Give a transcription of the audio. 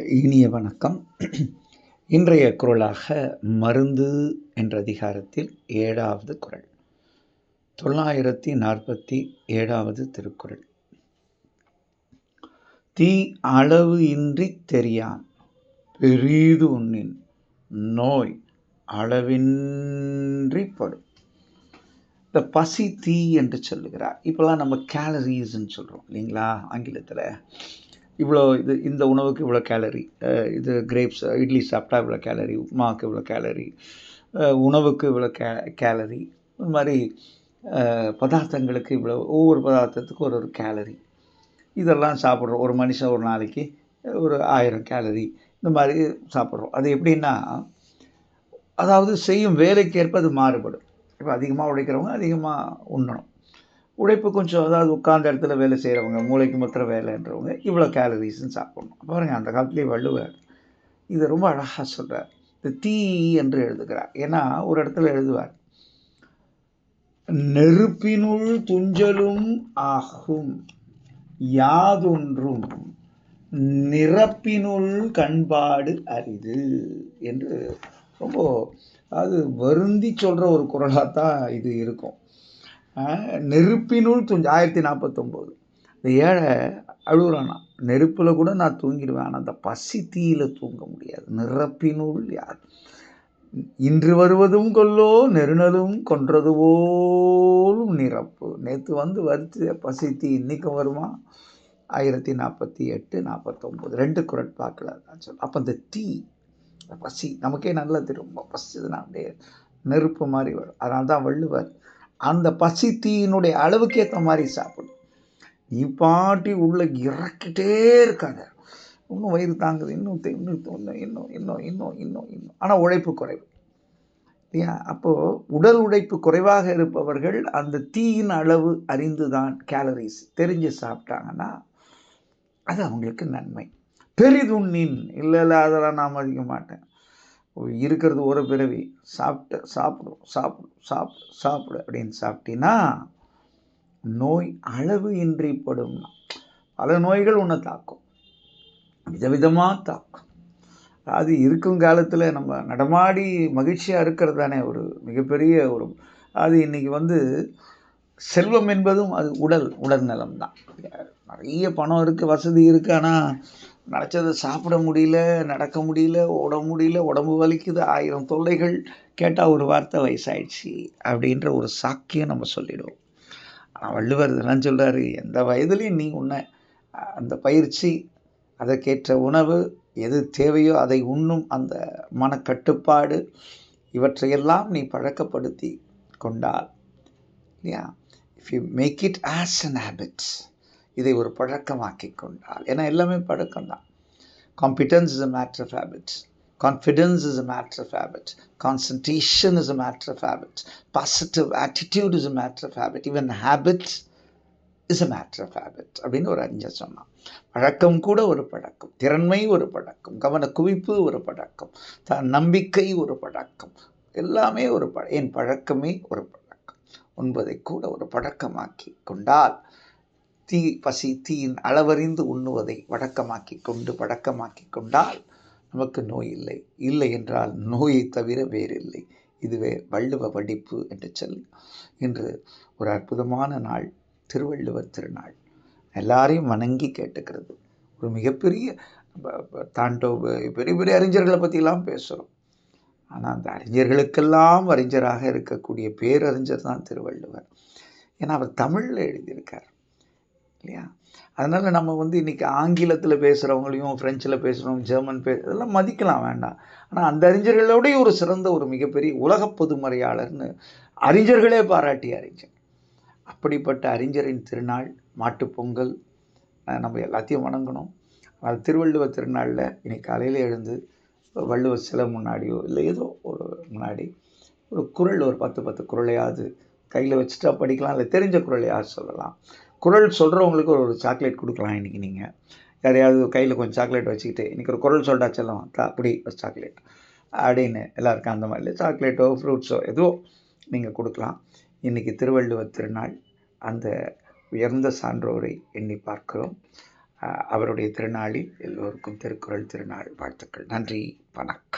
இனிய வணக்கம். இன்றைய குரலாக மருந்து என்ற அதிகாரத்தில் ஏழாவது குரல். தொள்ளாயிரத்தி நாற்பத்தி ஏழாவது திருக்குறள். தீ அளவு இன்றி தெரியான் பெரிது உண்ணின் நோய் அளவின்றி படும். இந்த பசி தீ என்று சொல்லுகிறார். இப்போல்லாம் நம்ம கேலரிஸ்ன்னு சொல்கிறோம் இல்லைங்களா? ஆங்கிலத்தில். இவ்வளோ இது இந்த உணவுக்கு இவ்வளோ கேலரி இது கிரேப்ஸ் இட்லி சாப்பிட்டா இவ்வளோ கேலரி உமாவுக்கு இவ்வளோ கேலரி உணவுக்கு இவ்வளோ கே கேலரி இந்த மாதிரி பதார்த்தங்களுக்கு இவ்வளோ ஒவ்வொரு பதார்த்தத்துக்கும் ஒரு ஒரு கேலரி இதெல்லாம் சாப்பிட்றோம். ஒரு மனுஷன் ஒரு நாளைக்கு ஒரு ஆயிரம் கேலரி இந்த மாதிரி சாப்பிட்றோம். அது எப்படின்னா அதாவது செய்யும் வேலைக்கேற்ப அது மாறுபடும். இப்போ அதிகமாக உழைக்கிறவங்க அதிகமாக உண்ணணும். உழைப்பு கொஞ்சம் அதாவது உட்கார்ந்த இடத்துல வேலை செய்கிறவங்க மூளைக்கு மாத்திர வேலைன்றவங்க இவ்வளோ கேலரிஸ்ன்னு சாப்பிடணும். பாருங்கள் அந்த காலத்துலேயே வள்ளுவர் இதை ரொம்ப அழகாக சொல்கிறார் இந்த தீ என்று எழுதுகிறார். ஏன்னா ஒரு இடத்துல எழுதுவார். நெருப்பினுள் துஞ்சலும் ஆகும் யாதொன்றும் நிரப்பினுள் கண்பாடு அரிது என்று ரொம்ப அது வருந்தி சொல்கிற ஒரு குரலாக தான் இது இருக்கும். நெருப்பினுள் தூஞ்சு ஆயிரத்தி நாற்பத்தொம்போது இந்த ஏழை அழுகுறானா? நெருப்பில் கூட நான் தூங்கிடுவேன் ஆனால் அந்த பசி தீயில் தூங்க முடியாது. நிரப்பினுள் யார்? இன்று வருவதும் கொல்லோ நெருநலும் கொன்றது போலும் நிரப்பு. நேற்று வந்து வருத்து பசி தீ இன்றைக்கும் வருமா? ஆயிரத்தி நாற்பத்தி எட்டு நாற்பத்தொம்போது ரெண்டு குரட் பார்க்கல சொல்லு அப்போ அந்த தீ பசி நமக்கே நல்லா ரொம்ப பசிதுன்னா அப்படியே நெருப்பு மாதிரி வரும். அதனால தான் வள்ளுவர் அந்த பசி தீயினுடைய அளவுக்கு ஏற்ற மாதிரி சாப்பிடும் நீ பாட்டி இறக்கிட்டே இருக்காங்க இன்னும் வயிறு தாங்குது இன்னும் இன்னும் இன்னும் இன்னும் இன்னும் இன்னும் இன்னும் இன்னும். ஆனால் உழைப்பு குறைவு. இல்லையா? அப்போது உடல் உழைப்பு குறைவாக இருப்பவர்கள் அந்த தீயின் அளவு அறிந்து தான் கேலரிஸ் தெரிஞ்சு சாப்பிட்டாங்கன்னா அது அவங்களுக்கு நன்மை. பெரிதுண்ணின் இல்லை இல்லை அதெல்லாம் நான் மதிக்க மாட்டேன். இருக்கிறது ஒரு பிறவி. சாப்பிட்டு சாப்பிடும் சாப்பிடும் சாப்பிடு சாப்பிடு அப்படின்னு சாப்பிட்டீங்கன்னா நோய் அளவு இன்றி படும். பல நோய்கள் உன்னை தாக்கும். விதவிதமாக தாக்கும். அது இருக்கும் காலத்தில் நம்ம நடமாடி மகிழ்ச்சியாக இருக்கிறது தானே ஒரு மிகப்பெரிய ஒரு அது இன்றைக்கி வந்து செல்வம் என்பதும் அது உடல் உடல் நலம் தான் நிறைய பணம் இருக்குது வசதி இருக்குது ஆனால் நினச்சதை சாப்பிட முடியல நடக்க முடியல ஓட முடியல உடம்பு வலிக்குது ஆயிரம் தொல்லைகள் கேட்டால் ஒரு வார்த்தை வயசாயிடுச்சு அப்படின்ற ஒரு சாக்கியம் நம்ம சொல்லிடுவோம். ஆனால் வள்ளுவர் இதெல்லாம் சொல்கிறாரு எந்த வயதுலேயும் நீ உன்னை அந்த பயிற்சி அதற்கேற்ற உணவு எது தேவையோ அதை உண்ணும் அந்த மனக்கட்டுப்பாடு இவற்றையெல்லாம் நீ பழக்கப்படுத்தி கொண்டால் இல்லையா? If you make it as an habits இதை ஒரு பழக்கமாக்கி கொண்டால் ஏன்னா எல்லாமே பழக்கம் தான் is a matter of habit confidence is a matter of habit concentration is a matter of habit positive attitude is a matter of habit even habit is a matter of habit அப்படின்னு ஒரு அறிஞர் சொன்னான். பழக்கம் கூட ஒரு பழக்கம். திறன்மை ஒரு பழக்கம். கவன குவிப்பு ஒரு பழக்கம். த நம்பிக்கை ஒரு பழக்கம். எல்லாமே ஒரு பழ என் பழக்கமே ஒரு பழக்கம். உண்பதை கூட ஒரு பழக்கமாக்கி கொண்டால் தீ பசி தீயின் அளவறிந்து உண்ணுவதை வழக்கமாக்கி கொண்டு பழக்கமாக்கி கொண்டால் நமக்கு நோய் இல்லை. இல்லை என்றால் நோயை தவிர வேறில்லை. இதுவே வள்ளுவ வடிப்பு என்று சொல்லி இன்று ஒரு அற்புதமான நாள் திருவள்ளுவர் திருநாள். எல்லாரையும் வணங்கி கேட்டுக்கிறது. ஒரு மிகப்பெரிய தாண்டோ பெரிய பெரிய அறிஞர்களை பற்றிலாம் பேசுகிறோம் ஆனால் அந்த அறிஞர்களுக்கெல்லாம் அறிஞராக இருக்கக்கூடிய பேரறிஞர் தான் திருவள்ளுவர். ஏன்னா அவர் தமிழில் எழுதியிருக்கார். இல்லையா? அதனால் நம்ம வந்து இன்றைக்கி ஆங்கிலத்தில் பேசுகிறவங்களையும் ஃப்ரெஞ்சில் பேசுகிறவங்க ஜெர்மன் பே இதெல்லாம் மதிக்கலாம் வேண்டாம். ஆனால் அந்த அறிஞர்களோடய ஒரு சிறந்த ஒரு மிகப்பெரிய உலக பொதுமறையாளர்னு அறிஞர்களே பாராட்டிய அறிஞர். அப்படிப்பட்ட அறிஞரின் திருநாள் மாட்டுப்பொங்கல் நம்ம எல்லாத்தையும் வணங்கணும். அது திருவள்ளுவர் திருநாளில் இன்னைக்கு காலையில் எழுந்து வள்ளுவர் சிலை முன்னாடியோ இல்லை ஏதோ ஒரு முன்னாடி ஒரு குரல் ஒரு பத்து பத்து குரலையாவது கையில் வச்சுட்டா படிக்கலாம் இல்லை தெரிஞ்ச குரலையாவது சொல்லலாம். குரல் சொல்கிறவங்களுக்கு ஒரு சாக்லேட் கொடுக்கலாம் இன்றைக்கி நீங்கள் யாரையாவது கையில் கொஞ்சம் சாக்லேட் வச்சுக்கிட்டு இன்றைக்கி ஒரு குரல் சொல்கிறா செல்லம் தா அப்படி ஒரு சாக்லேட் அப்படின்னு எல்லாருக்கும் அந்த மாதிரி சாக்லேட்டோ ஃப்ரூட்ஸோ எதுவோ நீங்கள் கொடுக்கலாம். இன்றைக்கி திருவள்ளுவர் திருநாள் அந்த உயர்ந்த சான்றோரை எண்ணி பார்க்கிறோம். அவருடைய திருநாளில் எல்லோருக்கும் திருக்குறள் திருநாள் வாழ்த்துக்கள். நன்றி வணக்கம்.